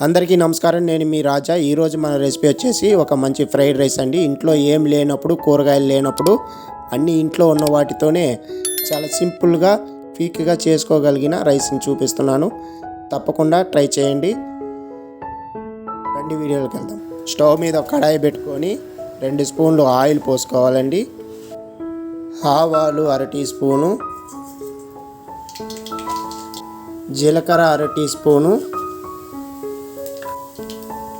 అందరికీ నమస్కారం. నేను మీ రాజా. ఈరోజు మన రెసిపీ వచ్చేసి ఒక మంచి ఫ్రైడ్ రైస్ అండి. ఇంట్లో ఏం లేనప్పుడు కూరగాయలు లేనప్పుడు అన్ని ఇంట్లో ఉన్న వాటితోనే చాలా సింపుల్గా క్విక్గా చేసుకోగలిగిన రైస్ని చూపిస్తున్నాను. తప్పకుండా ట్రై చేయండి. రెండు వీడియోలకు వెళ్దాం. స్టవ్ మీద ఒక కడాయి పెట్టుకొని రెండు స్పూన్లు ఆయిల్ పోసుకోవాలండి. ఆవాలు అర టీ స్పూను. జీలకర్ర అర టీ స్పూను.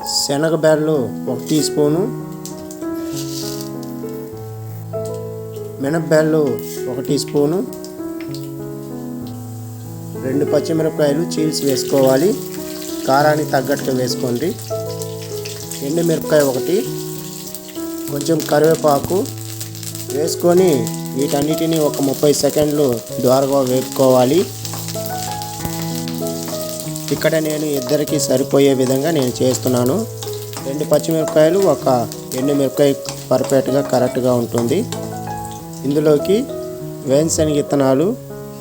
శనగ శనగబెడలు ఒక టీ స్పూను మినపబెడలు ఒక టీ స్పూను రెండు పచ్చిమిరపకాయలు చీల్స్ వేసుకోవాలి. కారానికి తగ్గట్టుగా వేసుకోండి. ఎండుమిరపకాయ ఒకటి కొంచెం కరివేపాకు వేసుకొని వీటన్నిటిని ఒక ముప్పై సెకండ్లు ద్వారగా వేపుకోవాలి. ఇక్కడ నేను ఇద్దరికి సరిపోయే విధంగా నేను చేస్తున్నాను. రెండు పచ్చిమిరపకాయలు ఒక ఎండుమిరపకాయ పర్ఫెక్ట్గా కరెక్ట్గా ఉంటుంది. ఇందులోకి వేయించని విత్తనాలు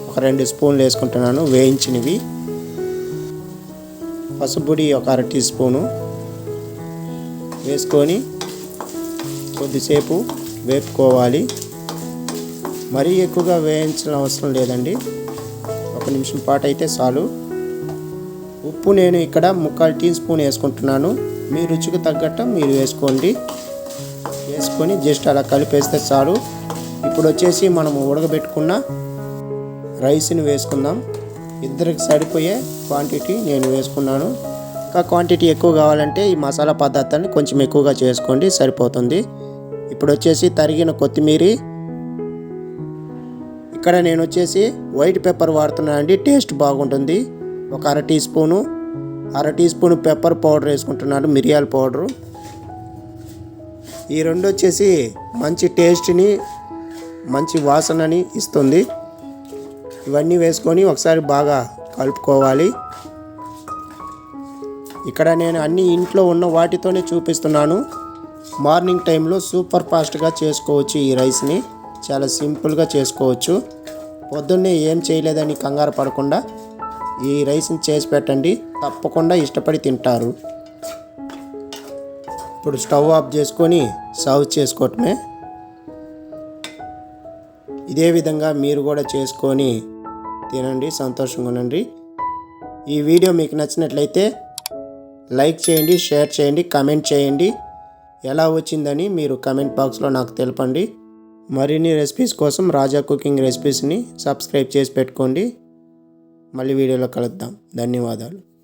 ఒక రెండు స్పూన్లు వేసుకుంటున్నాను వేయించినవి. పసుపుడి ఒక అర టీ స్పూను వేసుకొని కొద్దిసేపు వేపుకోవాలి. మరీ ఎక్కువగా వేయించిన అవసరం లేదండి. ఒక నిమిషం పాటు అయితే చాలు. ఉప్పు నేను ఇక్కడ ముక్కాలు టీ స్పూన్ వేసుకుంటున్నాను. మీ రుచికి తగ్గట్టు మీరు వేసుకోండి. వేసుకొని జస్ట్ అలా కలిపేస్తే చాలు. ఇప్పుడు వచ్చేసి మనము ఉడకబెట్టుకున్న రైస్ని వేసుకుందాం. ఇద్దరికి సరిపోయే క్వాంటిటీ నేను వేసుకున్నాను. ఇంకా క్వాంటిటీ ఎక్కువ కావాలంటే ఈ మసాలా పదార్థాన్ని కొంచెం ఎక్కువగా చేసుకోండి సరిపోతుంది. ఇప్పుడు వచ్చేసి తరిగిన కొత్తిమీర. ఇక్కడ నేను వచ్చేసి వైట్ పెప్పర్ వాడుతున్నాను అండి టేస్ట్ బాగుంటుంది. ఒక అర టీ స్పూను అర టీ స్పూన్ పెప్పర్ పౌడర్ వేసుకుంటున్నాను మిరియాల పౌడరు. ఈ రెండు వచ్చేసి మంచి టేస్ట్ని మంచి వాసనని ఇస్తుంది. ఇవన్నీ వేసుకొని ఒకసారి బాగా కలుపుకోవాలి. ఇక్కడ నేను అన్ని ఇంట్లో ఉన్న వాటితోనే చూపిస్తున్నాను. మార్నింగ్ టైంలో సూపర్ ఫాస్ట్గా చేసుకోవచ్చు ఈ రైస్ని. చాలా సింపుల్గా చేసుకోవచ్చు. పొద్దున్నే ఏం చేయలేదని కంగారు పడకుండా ఈ రైస్ని చేసి పెట్టండి. తప్పకుండా ఇష్టపడి తింటారు. ఇప్పుడు స్టవ్ ఆఫ్ చేసుకొని సర్వ్ చేసుకోవటమే. ఇదే విధంగా మీరు కూడా చేసుకొని తినండి సంతోషంగా ఉండండి. ఈ వీడియో మీకు నచ్చినట్లయితే లైక్ చేయండి షేర్ చేయండి కమెంట్ చేయండి. ఎలా వచ్చిందని మీరు కమెంట్ బాక్స్లో నాకు తెలపండి. మరిన్ని రెసిపీస్ కోసం రాజా కుకింగ్ రెసిపీస్ని సబ్స్క్రైబ్ చేసి పెట్టుకోండి. మళ్ళీ వీడియోలో కలుద్దాం. ధన్యవాదాలు.